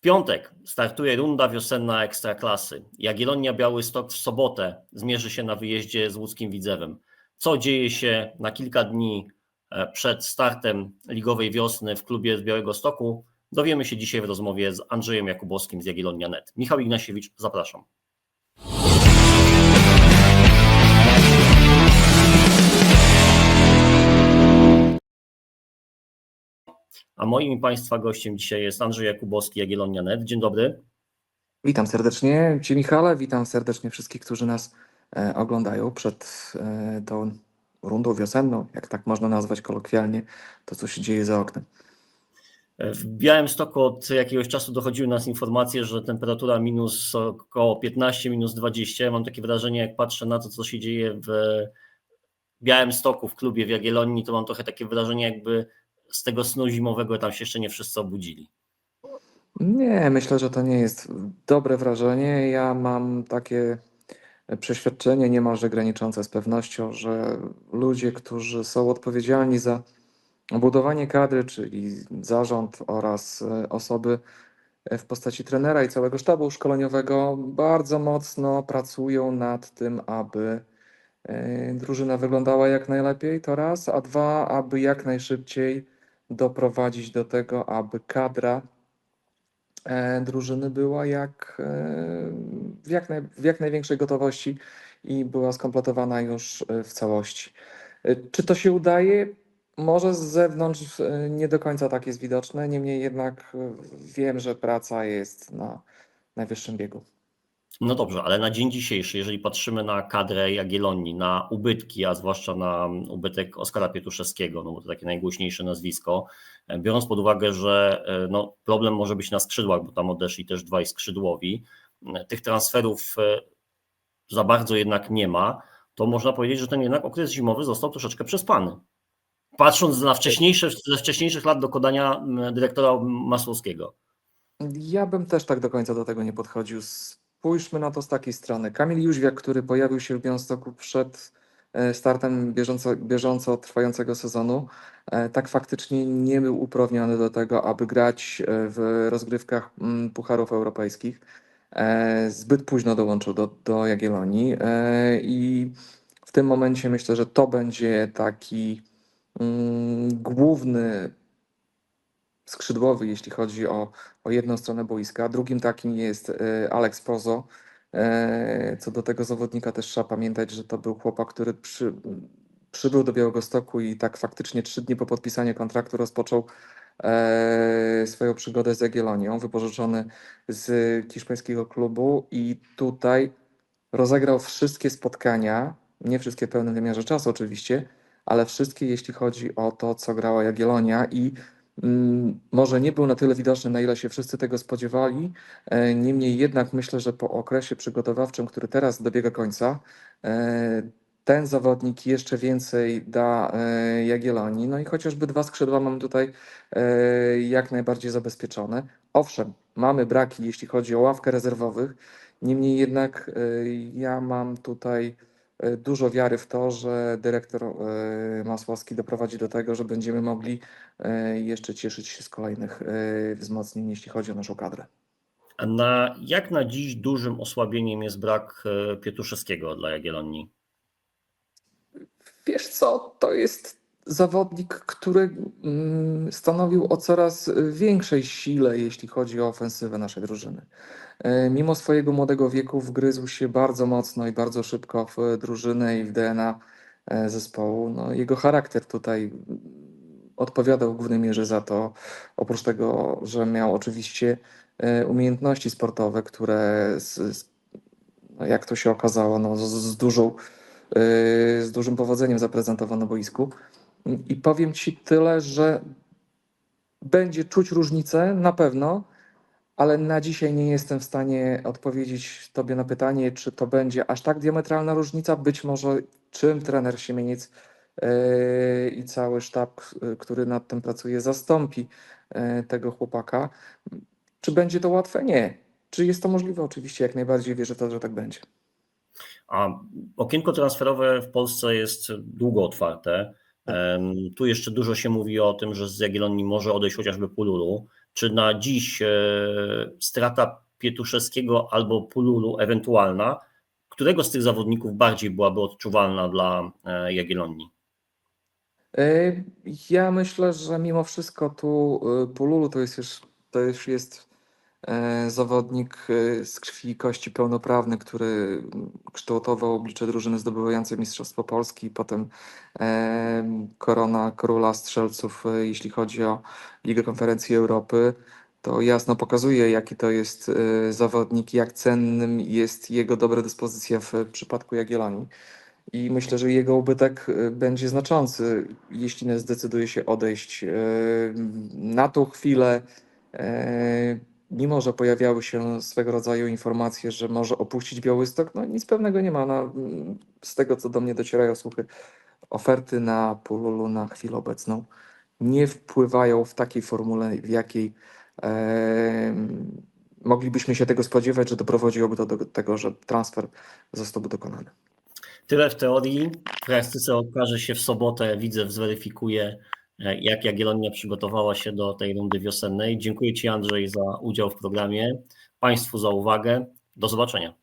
W piątek startuje runda wiosenna Ekstraklasy. Jagiellonia Białystok w sobotę zmierzy się na wyjeździe z łódzkim Widzewem. Co dzieje się na kilka dni e, przed startem ligowej wiosny w klubie z Białego Stoku? Dowiemy się dzisiaj w rozmowie z Andrzejem Jakubowskim z Jagiellonia.net. Michał Ignasiewicz, zapraszam. A moim i Państwa gościem dzisiaj jest Andrzej Jakubowski, Jagiellonia.net. Dzień dobry. Witam serdecznie Cię Michale, witam serdecznie wszystkich, którzy nas e, oglądają przed e, tą rundą wiosenną, jak tak można nazwać kolokwialnie, to co się dzieje za oknem. W Białymstoku od jakiegoś czasu dochodziły nas informacje, że temperatura minus około 15, minus 20. Mam takie wrażenie, jak patrzę na to, co się dzieje w Białymstoku, w klubie w Jagiellonii, to mam trochę takie wrażenie, jakby z tego snu zimowego tam się jeszcze nie wszyscy obudzili. Nie, myślę, że to nie jest dobre wrażenie. Ja mam takie przeświadczenie niemalże graniczące z pewnością, że ludzie, którzy są odpowiedzialni za budowanie kadry, czyli zarząd oraz e, osoby w postaci trenera i całego sztabu szkoleniowego, bardzo mocno pracują nad tym, aby e, drużyna wyglądała jak najlepiej, to raz, a dwa, aby jak najszybciej doprowadzić do tego, aby kadra e, drużyny była jak, e, w, jak naj, w jak największej gotowości i była skompletowana już e, w całości. Czy to się udaje? Może z zewnątrz nie do końca tak jest widoczne, niemniej jednak wiem, że praca jest na najwyższym biegu. No dobrze, ale na dzień dzisiejszy, jeżeli patrzymy na kadrę Jagiellonii, na ubytki, a zwłaszcza na ubytek Oskara Pietuszewskiego, no bo to takie najgłośniejsze nazwisko, e, biorąc pod uwagę, że e, no, problem może być na skrzydłach, bo tam odeszli też dwaj skrzydłowi, e, tych transferów za bardzo jednak nie ma, to można powiedzieć, że ten jednak okres zimowy został troszeczkę przespany. Patrząc na wcześniejsze, ze wcześniejszych lat dokonania dyrektora Masłowskiego. Ja bym też tak do końca do tego nie podchodził. Spójrzmy na to z takiej strony. Kamil Jóźwiak, który pojawił się w Białymstoku przed e, startem bieżąco, bieżąco trwającego sezonu, e, tak faktycznie nie był uprawniony do tego, aby grać e, w rozgrywkach mm, pucharów europejskich. Zbyt późno dołączył do, do Jagiellonii i w tym momencie myślę, że to będzie taki mm, główny skrzydłowy, jeśli chodzi o, o jedną stronę boiska. Drugim takim jest e, Alex Pozo. E, Co do tego zawodnika też trzeba pamiętać, że to był chłopak, który przy, przybył do Białegostoku i tak faktycznie trzy dni po podpisaniu kontraktu rozpoczął e, swoją przygodę z Jagiellonią, wypożyczony z hiszpańskiego klubu i tutaj rozegrał wszystkie spotkania, nie wszystkie w pełnym wymiarze czasu oczywiście, ale wszystkie jeśli chodzi o to, co grała Jagiellonia i Może nie był na tyle widoczny, na ile się wszyscy tego spodziewali. e, Niemniej jednak myślę, że po okresie przygotowawczym, który teraz dobiega końca, e, ten zawodnik jeszcze więcej da e, Jagiellonii. No i chociażby dwa skrzydła mamy tutaj jak najbardziej zabezpieczone. Owszem, mamy braki, jeśli chodzi o ławkę rezerwowych. Niemniej jednak ja mam tutaj dużo wiary w to, że dyrektor e, Masłowski doprowadzi do tego, że będziemy mogli e, jeszcze cieszyć się z kolejnych e, wzmocnień, jeśli chodzi o naszą kadrę. A Na, jak na dziś dużym osłabieniem jest brak e, Pietuszewskiego dla Jagiellonii? Wiesz co, to jest zawodnik, który mm, stanowił o coraz większej sile, jeśli chodzi o ofensywę naszej drużyny. E, Mimo swojego młodego wieku wgryzł się bardzo mocno i bardzo szybko w drużynę i w DNA e, zespołu. No, jego charakter tutaj mm, odpowiadał w głównej mierze za to, oprócz tego, że miał oczywiście e, umiejętności sportowe, które z, no, jak to się okazało, no, z, z dużą z dużym powodzeniem zaprezentowano boisku. I powiem Ci tyle, że będzie czuć różnicę na pewno, ale na dzisiaj nie jestem w stanie odpowiedzieć Tobie na pytanie, czy to będzie aż tak diametralna różnica. Być może czym trener Siemieniec yy, i cały sztab, yy, który nad tym pracuje, zastąpi yy, tego chłopaka. Czy będzie to łatwe? Nie. Czy jest to możliwe? Oczywiście, jak najbardziej wierzę to, że tak będzie. A okienko transferowe w Polsce jest długo otwarte. Em, Tu jeszcze dużo się mówi o tym, że z Jagiellonii może odejść chociażby Pululu. czy na dziś e, strata Pietuszewskiego albo Pululu ewentualna, którego z tych zawodników bardziej byłaby odczuwalna dla e, Jagiellonii? E, Ja myślę, że mimo wszystko tu Pululu to jest już, to już jest zawodnik e, z krwi i kości pełnoprawny, który kształtował oblicze drużyny zdobywającej Mistrzostwo Polski i potem e, korona króla strzelców, e, jeśli chodzi o Ligę Konferencji Europy. To jasno pokazuje, jaki to jest e, zawodnik, jak cennym jest jego dobra dyspozycja w przypadku Jagiellonii. I myślę, że jego ubytek będzie znaczący, jeśli zdecyduje się odejść. Na tą chwilę, mimo że pojawiały się swego rodzaju informacje, że może opuścić Białystok, no nic pewnego nie ma. No, z tego, co do mnie docierają słuchy, oferty na Pululu na chwilę obecną nie wpływają w takiej formule, w jakiej e, moglibyśmy się tego spodziewać, że doprowadziłoby to do tego, że transfer zostałby dokonany. Tyle w teorii. W praktyce okaże się w sobotę. Widzę, zweryfikuje, e, jak Jagiellonia przygotowała się do tej rundy wiosennej. Dziękuję Ci, Andrzej, za udział w programie. Państwu za uwagę. Do zobaczenia.